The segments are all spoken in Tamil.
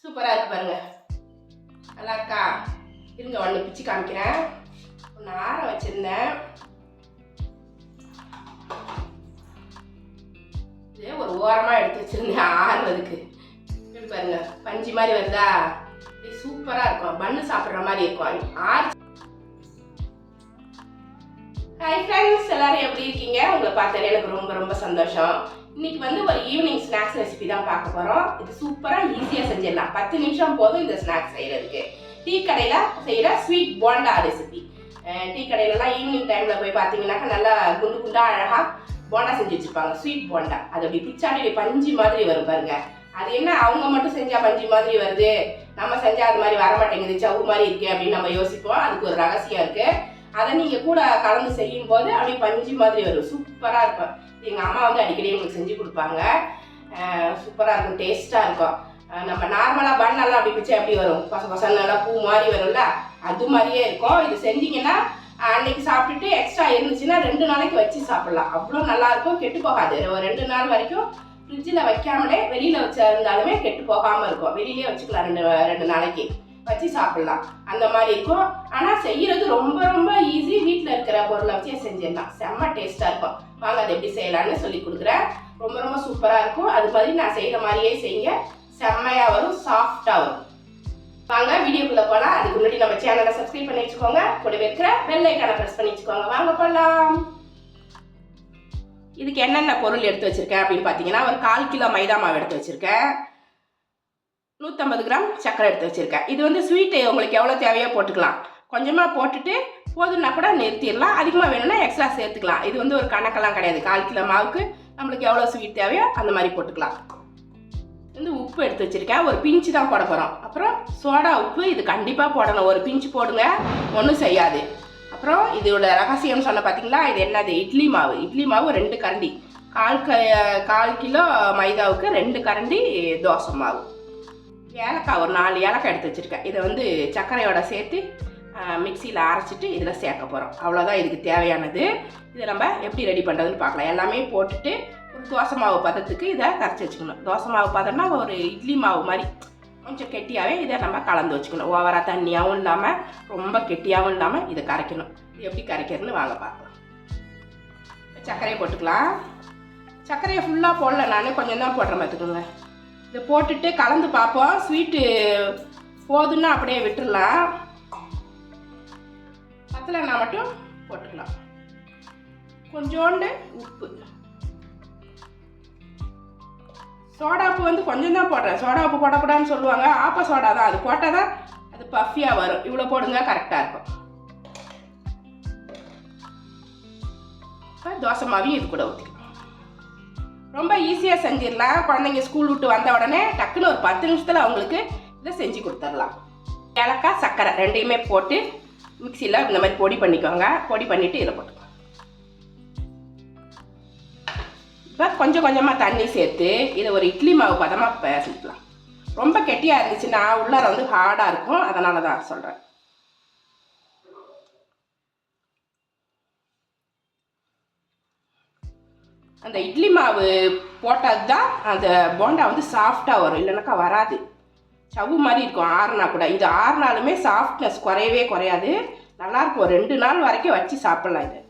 சூப்பராக இருக்கு பாருங்க. நல்லா இருக்கா? இருங்க ஒன்று பிச்சு காமிக்கிறேன். ஒன்று ஆற வச்சுருந்தேன். இதே ஒரு ஓரமாக எடுத்து வச்சிருந்தேன் ஆறுறதுக்கு. இப்படி பாருங்க பஞ்சு மாதிரி வருதா? இது சூப்பராக இருக்கும். பண்ணு சாப்பிட்ற மாதிரி இருக்கும். ஆறு. ஹாய் ஃப்ரெண்ட்ஸ் எல்லாரும் எப்படி இருக்கீங்க? உங்களை பார்த்தது எனக்கு ரொம்ப ரொம்ப சந்தோஷம். இன்னைக்கு வந்து ஒரு ஈவினிங் ஸ்நாக்ஸ் ரெசிபி தான் பார்க்க போகிறோம் இது சூப்பராக ஈஸியாக செஞ்சிடலாம். பத்து நிமிஷம் போதும் இந்த ஸ்நாக்ஸ் செய்கிறதுக்கு டீ கடையில் செய்கிற ஸ்வீட் போண்டா ரெசிபி டீ கடையிலலாம் ஈவினிங் டைமில் போய் பார்த்தீங்கன்னாக்கா நல்லா குண்டு குண்டாக அழகாக போண்டா செஞ்சு வச்சுருப்பாங்க. ஸ்வீட் போண்டா அது அப்படி பிச்சாடி பஞ்சு மாதிரி வரும் பாருங்க. அது என்ன? அவங்க மட்டும் செஞ்சா பஞ்சு மாதிரி வருது. நம்ம செஞ்சா அது மாதிரி வர மாட்டேங்குது சவு மாதிரி இருக்கே அப்படின்னு நம்ம யோசிப்போம். அதுக்கு ஒரு ரகசியம் இருக்கு. அதை நீங்கள் கூட கலந்து செய்யும் போது அப்படியே பஞ்சு மாதிரி வரும். சூப்பராக இருக்கும். எங்கள் அம்மா வந்து அடிக்கடி எங்களுக்கு செஞ்சு கொடுப்பாங்க. சூப்பராக இருக்கும். டேஸ்ட்டாக இருக்கும். நம்ம நார்மலாக பண்ணெல்லாம் அப்படி பிச்சை எப்படி வரும். பச பசங்க நல்லா பூ மாதிரி வரும்ல? அது மாதிரியே இருக்கும். இது செஞ்சீங்கன்னா அன்னைக்கு சாப்பிட்டுட்டு எக்ஸ்ட்ரா இருந்துச்சுன்னா ரெண்டு நாளைக்கு வச்சு சாப்பிட்லாம். அவ்வளோ நல்லா இருக்கும். கெட்டு போகாது. ஒரு ரெண்டு நாள் வரைக்கும் ஃப்ரிட்ஜில் வைக்காமலே வெளியில் வச்சிருந்தாலுமே கெட்டு போகாமல் இருக்கும். வெளியிலே வச்சுக்கலாம். ரெண்டு ரெண்டு நாளைக்கு. வச்சு சாப்பிடலாம். அந்த மாதிரி இருக்கும். ஆனால் செய்யறது ரொம்ப ரொம்ப ஈஸி வீட்டில் இருக்கிற பொருளை வச்சே செஞ்சிடலாம். செம்ம டேஸ்ட்டாக இருக்கும். வாங்க அதை எப்படி செய்யலாம்னு சொல்லி கொடுக்குறேன். ரொம்ப ரொம்ப சூப்பராக இருக்கும். அது மாதிரி நான் செய்கிற மாதிரியே செய்யுங்க. செம்மையாக வரும். சாஃப்டாக வரும். வாங்க வீடியோக்குள்ளே போகலாம் அதுக்கு முன்னாடி நம்ம சேனலை சப்ஸ்கிரைப் பண்ணி வச்சுக்கோங்க. கூட இருக்கிற வெள்ளைக்கான ப்ரெஸ் பண்ணி வச்சுக்கோங்க. வாங்க போகலாம் இதுக்கு என்னென்ன பொருள் எடுத்து வச்சிருக்கேன் அப்படின்னு பார்த்தீங்கன்னா ஒரு கால் கிலோ மைதா மாவு எடுத்து வச்சுருக்கேன். நூற்றம்பது கிராம் சர்க்கரை எடுத்து வச்சுருக்கேன். இது வந்து ஸ்வீட்டு உங்களுக்கு எவ்வளோ தேவையோ போட்டுக்கலாம். கொஞ்சமாக போட்டுட்டு போதும்னா கூட நிறுத்திடலாம். அதிகமாக வேணும்னா எக்ஸ்ட்ரா சேர்த்துக்கலாம். இது வந்து ஒரு கணக்கெல்லாம் கிடையாது. கால் கிலோ மாவுக்கு நம்மளுக்கு எவ்வளோ ஸ்வீட் தேவையோ அந்த மாதிரி போட்டுக்கலாம். வந்து உப்பு எடுத்து வச்சுருக்கேன். ஒரு பிஞ்சு தான் போட போகிறோம் அப்புறம் சோடா உப்பு இது கண்டிப்பாக போடணும். ஒரு பிஞ்சு போடுங்க. ஒன்றும் செய்யாது. அப்புறம் இதோட ரகசியம் சொன்ன பார்த்தீங்களா இது என்னது? இட்லி மாவு. இட்லி மாவு ரெண்டு கரண்டி. கால் க கால் கிலோ மைதாவுக்கு ரெண்டு கரண்டி தோசை மாவு. ஏலக்காய் ஒரு நாலு ஏலக்காய் எடுத்து வச்சுருக்கேன். இதை வந்து சர்க்கரையோட சேர்த்து மிக்சியில் அரைச்சிட்டு இதில் சேர்க்க போகிறோம் அவ்வளோதான் இதுக்கு தேவையானது. இதை நம்ம எப்படி ரெடி பண்ணுறதுன்னு பார்க்கலாம். எல்லாமே போட்டுட்டு ஒரு தோசை மாவு பதத்துக்கு இதை கரைச்சி வச்சுக்கணும். தோசை மாவு பதம்னா ஒரு இட்லி மாவு மாதிரி. கொஞ்சம் கெட்டியாகவே இதை நம்ம கலந்து வச்சுக்கணும். ஓவராக தண்ணியாகவும் இல்லாமல் ரொம்ப கெட்டியாகவும் இல்லாமல் இதை கரைக்கணும். இது எப்படி கரைக்கிறதுன்னு வாங்க பார்க்கலாம். சர்க்கரையை போட்டுக்கலாம். சர்க்கரையை ஃபுல்லாக போடல நான். கொஞ்சம் தான் போடுறேன் பார்த்துக்கோங்க இதை போட்டுட்டு கலந்து பார்ப்போம். ஸ்வீட்டு போதுன்னா அப்படியே விட்டுடலாம் பத்தலைன்னா மட்டும் போட்டுக்கலாம். கொஞ்சோண்டு உப்பு. சோடாப்பு வந்து கொஞ்சம் தான் போடுறேன். சோடாப்பு போடக்கூடாதுன்னு சொல்லுவாங்க. ஆப்ப சோடா தான். அது போட்டால் தான் அது பஃபியாக வரும். இவ்வளோ போடுங்க கரெக்டாக இருக்கும். இப்போ தோசை மாவையும் இது கூட ஊற்றிக்கலாம் ரொம்ப ஈஸியாக செஞ்சிடலாம். குழந்தைங்க ஸ்கூல் விட்டு வந்த உடனே டக்குன்னு ஒரு பத்து நிமிஷத்தில் அவங்களுக்கு இதை செஞ்சு கொடுத்துடலாம். ஏலக்காய் சர்க்கரை ரெண்டையுமே போட்டு மிக்சியில் இந்த மாதிரி பொடி பண்ணிக்கோங்க. பொடி பண்ணிவிட்டு இதில் போட்டுக்கலாம் இப்போ கொஞ்சம் கொஞ்சமாக தண்ணி சேர்த்து இதை ஒரு இட்லி மாவு பதமாக பேசிக்கலாம் ரொம்ப கெட்டியாக இருந்துச்சுன்னா உள்ளார வந்து ஹார்டாக இருக்கும். அதனால தான் சொல்கிறேன் அந்த இட்லி மாவு போட்டது தான் அந்த போண்டா வந்து சாஃப்டாக வரும். இல்லைனாக்கா வராது. சவ்வு மாதிரி இருக்கும். ஆறுனா கூட. இது ஆறுனாலுமே சாஃப்ட்னஸ் குறையவே குறையாது. நல்லாயிருக்கும் ரெண்டு நாள் வரைக்கும் வச்சு சாப்பிட்லாம் இது.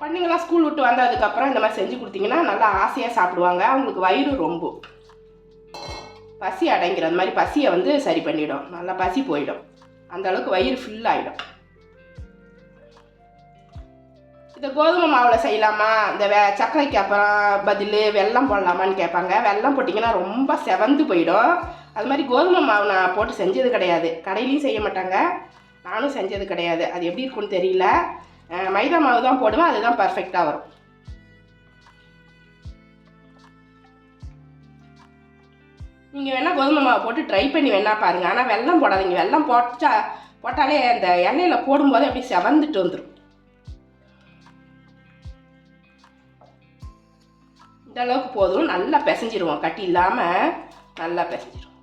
குழந்தைங்களாம் ஸ்கூல் விட்டு வந்ததுக்கப்புறம் இந்த மாதிரி செஞ்சு கொடுத்தீங்கன்னா நல்லா ஆசையாக சாப்பிடுவாங்க. அவங்களுக்கு வயிறு ரொம்ப. பசி அடங்கிடும். அந்த மாதிரி பசியை வந்து சரி பண்ணிவிடும் நல்லா பசி போயிடும். அந்த அளவுக்கு வயிறு ஃபில் ஆகிடும் இந்த கோதுமை மாவில் செய்யலாமா? இந்த வெ சர்க்கரைக்கு அப்புறம் பதில் வெள்ளம் போடலாமான்னு கேட்பாங்க. வெல்லம் போட்டிங்கன்னா ரொம்ப செவந்து போயிடும். அது மாதிரி கோதுமை மாவு நான் போட்டு செஞ்சது கிடையாது. கடையிலையும் செய்ய மாட்டாங்க. நானும் செஞ்சது கிடையாது. அது எப்படி இருக்குன்னு தெரியல. மைதா மாவு தான் போடுவேன். அதுதான் பர்ஃபெக்டாக வரும். நீங்கள் வேணால் கோதுமை மாவு போட்டு ட்ரை பண்ணி வேணால் பாருங்கள் ஆனால் வெல்லம் போடாதீங்க. வெள்ளம் போட்டா போட்டாலே அந்த எண்ணெயில் போடும்போது அப்படியே செவந்துட்டு வந்துடும் இந்த அளவுக்கு போதும். நல்லா பிசைஞ்சிருவோம். கட்டி இல்லாமல் நல்லா பிசைஞ்சிரும்.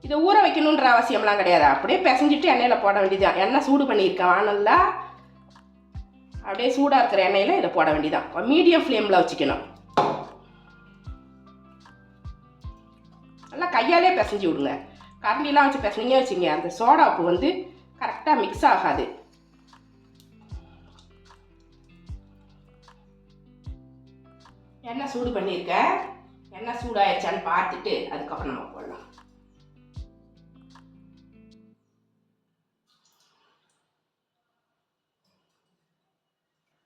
இதை ஊற வைக்கணுன்ற அவசியம்லாம் கிடையாது. அப்படியே பிசைஞ்சிட்டு எண்ணெயில் போட வேண்டியதுதான். எண்ணெய் சூடு பண்ணியிருக்கேன் வானல்லாம் அப்படியே சூடாக இருக்கிற எண்ணெயில் இதை போட வேண்டியதான் மீடியம் ஃப்ளேமில் வச்சுக்கணும். நல்லா கையாலே பிசைஞ்சு விடுங்க. கரண்டிலாம் வச்சு பிசைங்க வச்சுங்க அந்த சோடாப்பு வந்து கரெக்டாக மிக்ஸ் ஆகாது. எண்ணெய் சூடு பண்ணியிருக்கேன். எண்ணெய் சூடாயிடுச்சான்னு பார்த்துட்டு அதுக்கப்புறம் நம்ம போடலாம்.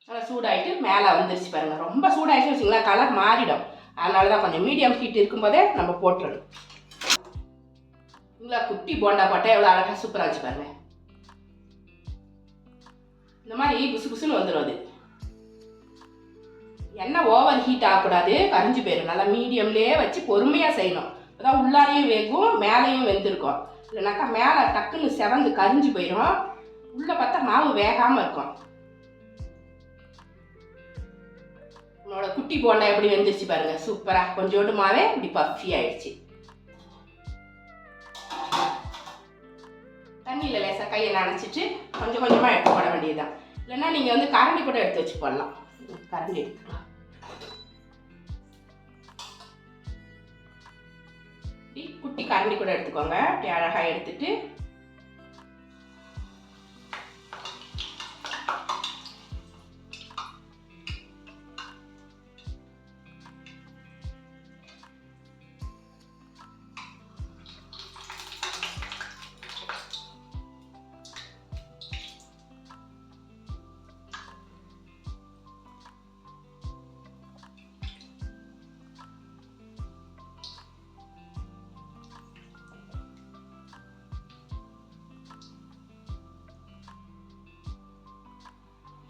நல்லா சூடாயிட்டு மேலே வந்துருச்சு பாருங்கள் ரொம்ப சூடாயிடுச்சு வச்சுங்களேன் கலர் மாறிடும். அதனால தான் கொஞ்சம் மீடியம் ஹீட் இருக்கும்போதே நம்ம போட்டுடணும். இல்லை குட்டி போண்டா போட்டால் எவ்வளோ அழகாக சூப்பராக வச்சு பாருங்க. இந்த மாதிரி புசு புசுன்னு வந்துடும் அது. எண்ணெய் ஓவர் ஹீட் ஆகக்கூடாது? கரிஞ்சு போயிடும் நல்லா மீடியம்லேயே வச்சு பொறுமையாக செய்யணும். அதான் உள்ளாரையும் வேகும் மேலேயும் வெந்திருக்கும். இல்லைனாக்கா மேலே டக்குன்னு செவந்து கரிஞ்சு போயிடும் உள்ளே பார்த்தா மாவு வேகாமல் இருக்கும். உன்னோட குட்டி போண்டா எப்படி வெந்துருச்சு பாருங்க. சூப்பராக கொஞ்சோண்டு மாவே இப்படி பஃபி ஆயிடுச்சு. தண்ணியில் லேசாக கையை நனைச்சிட்டு கொஞ்சம் கொஞ்சமாக எடுத்து போட வேண்டியதுதான். இல்லைன்னா நீங்கள் வந்து கரண்டி கூட எடுத்து வச்சு போடலாம். கரண்டி எடுத்துக்கலாம். குட்டி கரண்டி கூட எடுத்துக்கோங்க. இப்படி அழகாக எடுத்துட்டு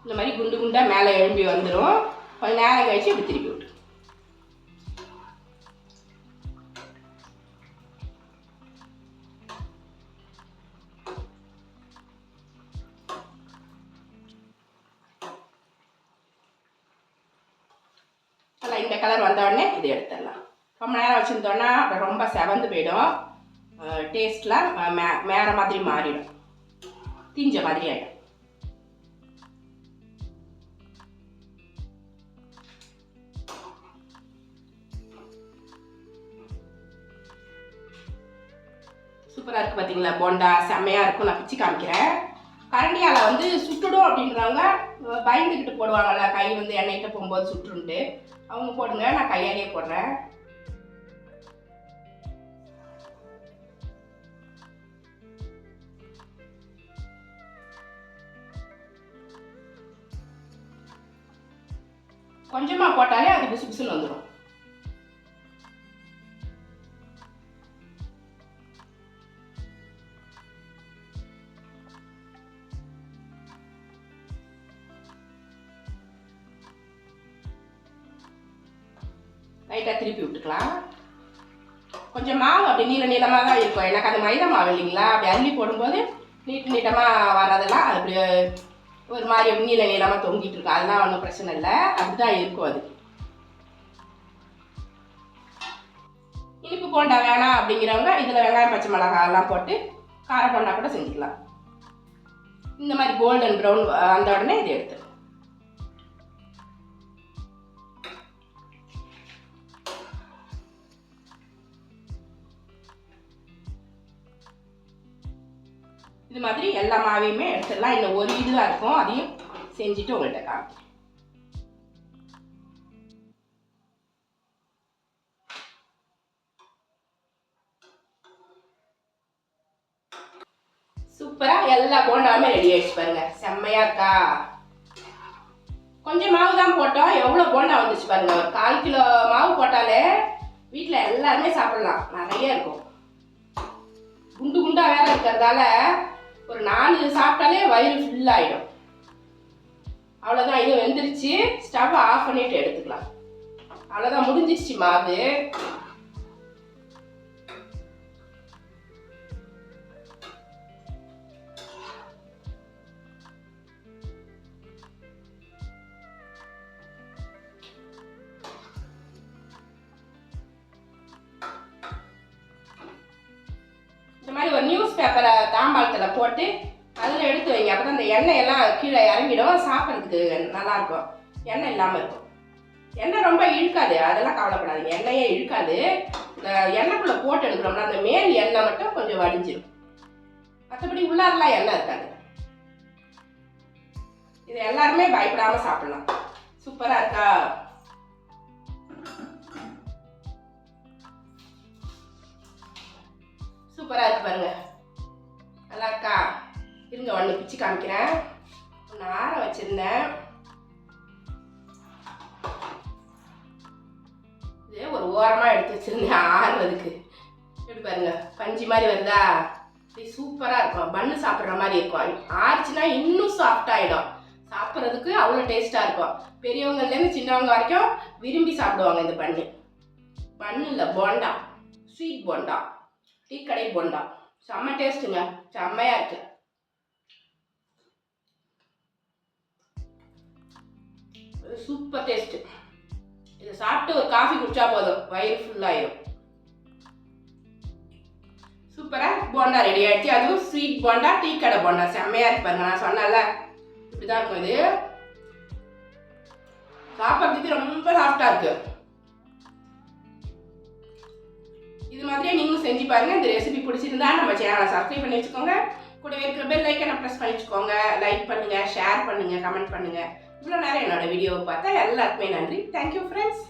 இந்த மாதிரி குண்டு குண்டாக மேலே எழும்பி வந்துடும் கொஞ்ச நேரம் கழிச்சு இப்படி திருப்பி விட்டு இந்த கலர் வந்த உடனே இதை எடுத்துடலாம். ரொம்ப நேரம் வச்சுருந்தோன்னா அப்புறம் ரொம்ப செவந்து போயிடும். டேஸ்ட்லாம் மே மேற மாதிரி மாறிடும். தீஞ்ச மாதிரி ஆகிடும் சூப்பராக இருக்குது பார்த்தீங்களா போண்டா செம்மையாக இருக்கும். நான் பிச்சு காமிக்கிறேன். கரண்டியால் வந்து சுட்டுடும் அப்படின்றவங்க பயந்துக்கிட்டு போடுவாங்கல்ல கை வந்து எண்ணெய்கிட்ட போகும்போது சுட்டுருண்டு அவங்க போடுங்க நான் கையாலேயே போடுறேன். கொஞ்சமாக போட்டாலே அது பிசு பிசுன்னு வந்துடும் மாவு அப்படி நீள நீளமாக தான் இருக்கும். எனக்கு அது மைதா மாவு இல்லைங்களா? அப்படி அள்ளி போடும்போது நீட் நீட்டமாக வரதெல்லாம் அது அப்படி ஒரு மாதிரி அப்படி நீள நீளமாக தொங்கிட்டு இருக்கும். அதெல்லாம் ஒன்றும் பிரச்சனை இல்லை. அப்படி தான் இருக்கும் அது. இனிப்பு போண்டா வேணாம் அப்படிங்கிறவங்க இதில் வெங்காயம் பச்சை மிளகாய் எல்லாம் போட்டு கார போண்டா கூட செஞ்சுக்கலாம். இந்த மாதிரி கோல்டன் ப்ரௌன் வந்த உடனே இதை எடுத்துக்கலாம். இது மாதிரி எல்லா மாவையுமே எடுத்துடலாம். இன்னும் ஒரு இதுவாக இருக்கும். அதையும் செஞ்சுட்டு உங்கள்கிட்ட காமிக்கிறேன். சூப்பராக எல்லா போண்டாவுமே ரெடி ஆயிடுச்சு பாருங்க. செம்மையா இருக்கா? கொஞ்சம் மாவு தான் போட்டோம். எவ்வளோ போண்டா வந்துச்சு பாருங்க. ஒரு கால் கிலோ மாவு போட்டாலே வீட்டில் எல்லாருமே சாப்பிடலாம். நிறைய இருக்கும். குண்டு குண்டா வேற இருக்கிறதால ஒரு நாலு சாப்பிட்டாலே வயிறு ஃபுல்லாகிடும் அவ்வளோதான் இது வெந்துருச்சு ஸ்டவ் ஆஃப் பண்ணிட்டு எடுத்துக்கலாம். அவ்வளோதான் முடிஞ்சிருச்சு மாவு நியூஸ் பேப்பரை தாம்பாளத்தில் போட்டு அதில் எடுத்து வைங்க. அப்போ தான் அந்த எண்ணெய் எல்லாம் கீழே இறங்கிடும். சாப்பிட்றதுக்கு நல்லா இருக்கும் எண்ணெய் இல்லாமல் இருக்கும். எண்ணெய் ரொம்ப இழுக்காது. அதெல்லாம் கவலைப்படாதீங்க. எண்ணெயே இழுக்காது. இந்த போட்டு எடுக்கிறோம்னா அந்த மேல் எண்ணெய் மட்டும் கொஞ்சம் வடிஞ்சிடும் மற்றபடி உள்ளாரெல்லாம் எண்ணெய் இருக்காது. இது எல்லாருமே பயப்படாமல் சாப்பிடலாம். சூப்பராக இருக்கா? சூப்பராக இருக்கு பாருங்க. நல்லா இருக்கா? இருங்க ஒன்று பிச்சு காமிக்கிறேன். ஒன்று ஆற வச்சுருந்தேன். இதே ஒரு ஓரமாக எடுத்து வச்சிருந்தேன் ஆறுவதுக்கு எப்படி பாருங்க பஞ்சு மாதிரி வருதா? இது சூப்பராக இருக்கும். பன்னு சாப்பிட்ற மாதிரி இருக்கும். ஆறுச்சுன்னா இன்னும் சாஃப்டாகிடும் சாப்பிட்றதுக்கு அவ்வளோ டேஸ்ட்டாக இருக்கும். பெரியவங்கள்லேருந்து சின்னவங்க வரைக்கும் விரும்பி சாப்பிடுவாங்க இந்த பண்ணு. பண்ணு இல்லை போண்டா. ஸ்வீட் போண்டா. டீ கடை போண்டா செம்ம டேஸ்ட்டுங்க. செம்மையா இருக்கு. சூப்பர் டேஸ்ட் இதை சாப்பிட்டு ஒரு காஃபி குடிச்சா போதும். வயிறு ஃபுல்லாயிரும் சூப்பரா போண்டா ரெடி ஆயிடுச்சு. அதுவும் ஸ்வீட் போண்டா டீ கடை போண்டா. செம்மையா இருப்பாருங்க நான் சொன்னல இப்படிதான் இருக்கும் இது. சாப்பிட்றதுக்கு ரொம்ப சாஃப்டா இருக்கு. இது மாதிரியே நீங்களும் செஞ்சு பாருங்க. இந்த ரெசிபி பிடிச்சிருந்தா நம்ம சேனலை சப்ஸ்கிரைப் பண்ணி வச்சுக்கோங்க. கூடவே இருக்கிற பெல் லைக்கனை ப்ரெஸ் பண்ணி வச்சுக்கோங்க. லைக் பண்ணுங்கள் ஷேர் பண்ணுங்க கமெண்ட் பண்ணுங்க. இவ்வளோ நேரம் என்னோட வீடியோவை பார்த்தா எல்லாருக்குமே நன்றி. Thank you friends